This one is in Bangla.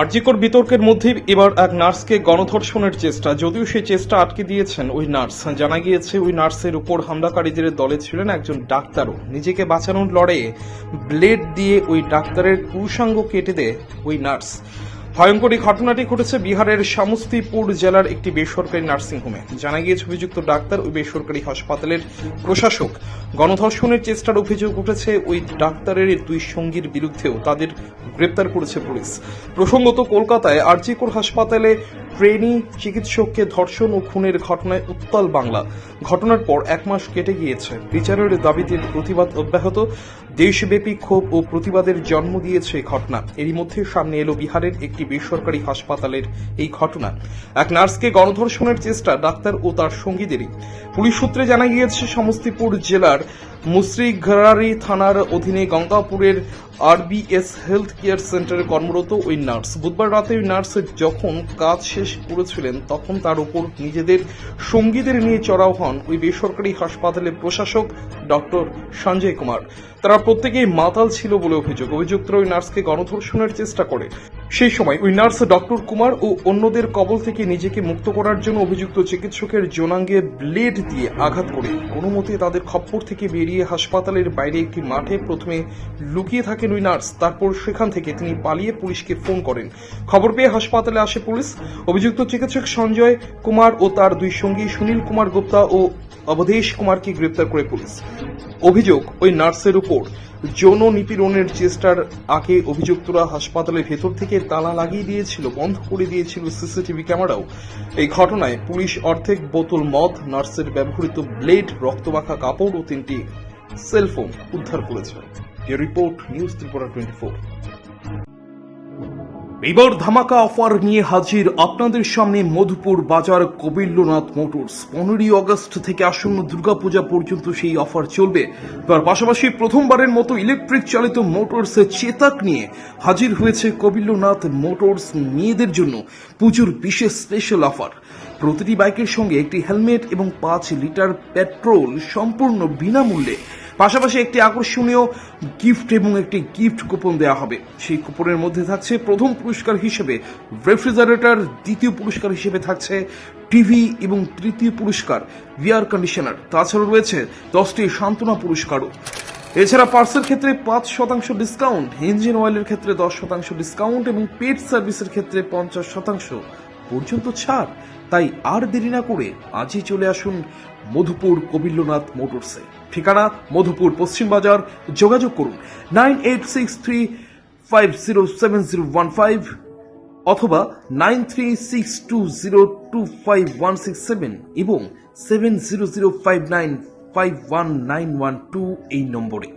আরজিকর বিতর্কের মধ্যে এবার এক নার্সকে গণধর্ষণের চেষ্টা, যদিও সেই চেষ্টা আটকে দিয়েছেন ওই নার্স। জানা গিয়েছে, ওই নার্সের উপর হামলাকারীদের দলে ছিলেন একজন ডাক্তারও। নিজেকে বাঁচানোর লড়াইয়ে ব্লেড দিয়ে ওই ডাক্তারের পুরুষাঙ্গ কেটে দেয় ওই নার্স। ভয়ঙ্কর এই ঘটনাটি ঘটেছে বিহারের সমস্তিপুর জেলার একটি বেসরকারি নার্সিংহোমে। জানা গিয়েছে, অভিযুক্ত ডাক্তার ওই বেসরকারি হাসপাতালের প্রশাসক গণধর্ষণের চেষ্টার অভিযোগ উঠেছে। ওই ডাক্তারের দুই সঙ্গীর বিরুদ্ধেও তাদের গ্রেপ্তার করেছে পুলিশ। প্রসঙ্গত, কলকাতায় আরজিকর হাসপাতালে ট্রেনি চিকিৎসককে ধর্ষণ ও খুনের ঘটনায় উত্তাল বাংলা। ঘটনার পর এক মাস কেটে গিয়েছে। বিচারের দাবিতে প্রতিবাদ অব্যাহত। দেশব্যাপী ক্ষোভ ও প্রতিবাদের জন্ম দিয়েছে ঘটনা। এরই মধ্যে সামনে এলো বিহারের একটি বেসরকারি হাসপাতালের এই ঘটনা। এক নার্সকে গণধর্ষণের চেষ্টা ডাক্তার ও তার সঙ্গীদেরই। পুলিশ সূত্রে জানা গিয়েছে, সমস্তিপুর জেলার মুসরিঘরারি থানার অধীনে গঙ্গাপুরের আরবিএস হেলথ কেয়ার সেন্টারে কর্মরত ওই নার্স। বুধবার রাতে ওই নার্স যখন কাজ শেষ করেছিলেন, তখন তার উপর নিজেদের সঙ্গীদের নিয়ে চড়াও হন ওই বেসরকারি হাসপাতালের প্রশাসক ডক্টর সঞ্জয় কুমার। তারা প্রত্যেকেই মাতাল ছিল বলে অভিযোগ। অভিযুক্তরা ওই নার্সকে গণধর্ষণের চেষ্টা করে। সেই সময় ওই নার্স ডক্টর কুমার ও অন্যদের কবল থেকে নিজেকে মুক্ত করার জন্য অভিযুক্ত চিকিৎসকের জোনাঙ্গে ব্লেড দিয়ে আঘাত করে। কোনো মতে তাদের খপ্পর থেকে বেরিয়ে হাসপাতালের বাইরে একটি মাঠে প্রথমে লুকিয়ে থাকেন ওই নার্স। তারপর সেখান থেকে তিনি পালিয়ে পুলিশকে ফোন করেন। খবর পেয়ে হাসপাতালে আসে পুলিশ। অভিযুক্ত চিকিৎসক সঞ্জয় কুমার ও তার দুই সঙ্গী সুনীল কুমার গুপ্তা ও অবধেশ কুমারকে গ্রেপ্তার করে পুলিশ। অভিযোগ, ওই নার্সের উপর যৌন নিপীড়নের চেষ্টার আগে অভিযুক্তরা হাসপাতালের ভেতর থেকে তালা লাগিয়ে দিয়েছিল, বন্ধ করে দিয়েছিল সিসিটিভি ক্যামেরাও। এই ঘটনায় পুলিশ অর্ধেক বোতল মদ, নার্সের ব্যবহৃত ব্লেড রক্তমাখা কাপড় ও তিনটি সেলফোন উদ্ধার করেছে। রিপোর্ট নিউজ ত্রিপুরা টোয়েন্টি এবার ধামাকা অফার নিয়ে হাজির আপনাদের সামনে মধুপুর বাজার কবিল্যনাথ মোটরস। পনেরোই অগস্ট থেকে আসন্ন দুর্গাপূজা পর্যন্ত সেই অফার চলবে। তার পাশাপাশি প্রথমবারের মতো ইলেকট্রিক চালিত মোটরস চেতাক নিয়ে হাজির হয়েছে কবিল্যনাথ মোটরস মেয়েদের জন্য পুজোর বিশেষ স্পেশাল অফার প্রতিটি বাইকের সঙ্গে একটি হেলমেট এবং পাঁচ লিটার পেট্রোল সম্পূর্ণ বিনামূল্যে পাশাপাশি একটি আকর্ষণীয় গিফট এবং একটি গিফট কুপন দেওয়া হবে। সেই কুপনের মধ্যে থাকছে প্রথম পুরস্কার হিসেবে রেফ্রিজারেটর দ্বিতীয় পুরস্কার হিসেবে থাকছে টিভি এবং তৃতীয় পুরস্কার এয়ার কন্ডিশনার তাছাড়া রয়েছে দশটি সান্ত্বনা পুরস্কারও। এছাড়া পার্সের ক্ষেত্রে পাঁচ শতাংশ ডিসকাউন্ট ইঞ্জিন অয়েলের ক্ষেত্রে দশ শতাংশ ডিসকাউন্ট এবং পেট সার্ভিসের ক্ষেত্রে পঞ্চাশ শতাংশ। পর্যন্ত ছাড়। তাই আর দেরি না করে আজই চলে আসুন মধুপুর কবিল্যনাথ মোটরসে ঠিকানা মধুপুর পশ্চিম বাজার। যোগাযোগ করুন nine eight six three five zero seven zero one five অথবা nine three six two zero two five one six seven এবং seven zero zero five nine five one nine one two এই নম্বরে।